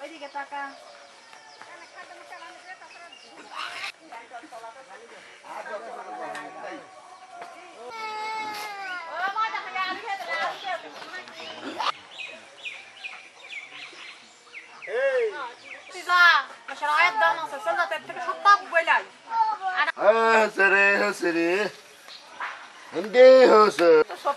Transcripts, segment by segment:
ওইদিকে টাকা شرايط ده انا سلسله تتك شطب ولاي হয়েছে রে হয়েছে রে হিন্দি হয়েছে সব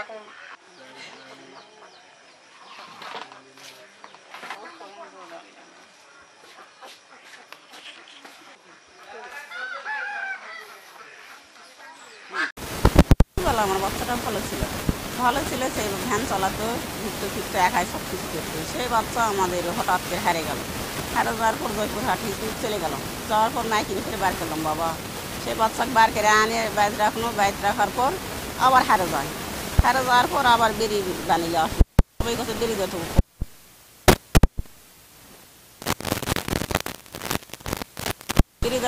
একদম বলো, আমার বাচ্চাটা ভালো ছিল। ভালো ছিল সে ভ্যান চালাতো, ঘুরতে ফিরতে একাই সব কিছু করতো। সেই বাচ্চা আমাদের হঠাৎ করে হারে গেল। হারে যাওয়ার পর জয়পুর হাটি চলে গেলাম যাওয়ার পর মাইকিনি ফিরে বার করলাম, বাবা। সেই বাচ্চাকে বার করে আনে বাইত রাখল বাইত রাখার পর আবার হারে যায়। হারে যাওয়ার পর আবার বেরিয়ে বানিয়ে আসলো সবাই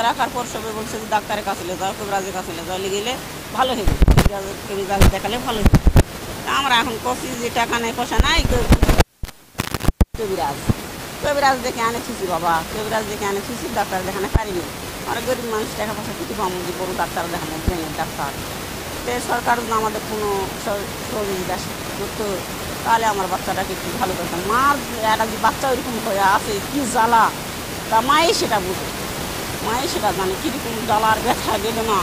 রাখার পর সবাই বলছে ডাক্তারের কাছে যাও, কবিরাজের কাছে যাও। গেলে ভালো হবে কবিরাজের কবিরাজ দেখালে ভালো হবে আমরা এখন করছি যে টাকা নেই পয়সা নাই কবিরাজ। কবিরাজ দেখে আনে খুশি বাবা। কবিরাজ দেখে আনে খুশি ডাক্তার দেখানে পারিনি। আমরা গরিব মানুষ, টাকা পয়সা কিছু যে বড় ডাক্তার দেখানো, ব্রেনের ডাক্তার। তো সরকার আমাদের কোনো সহ- সহযোগিতা করতো তাহলে আমার বাচ্চাটাকে একটু ভালো করতাম মার একটা যে বাচ্চা ওইরকম হয়ে আছে, কী জ্বালা। তা মায়ে সেটা বুঝে। মায়ে সেটা জানে, কীরকম জ্বালার ব্যথা গেলে না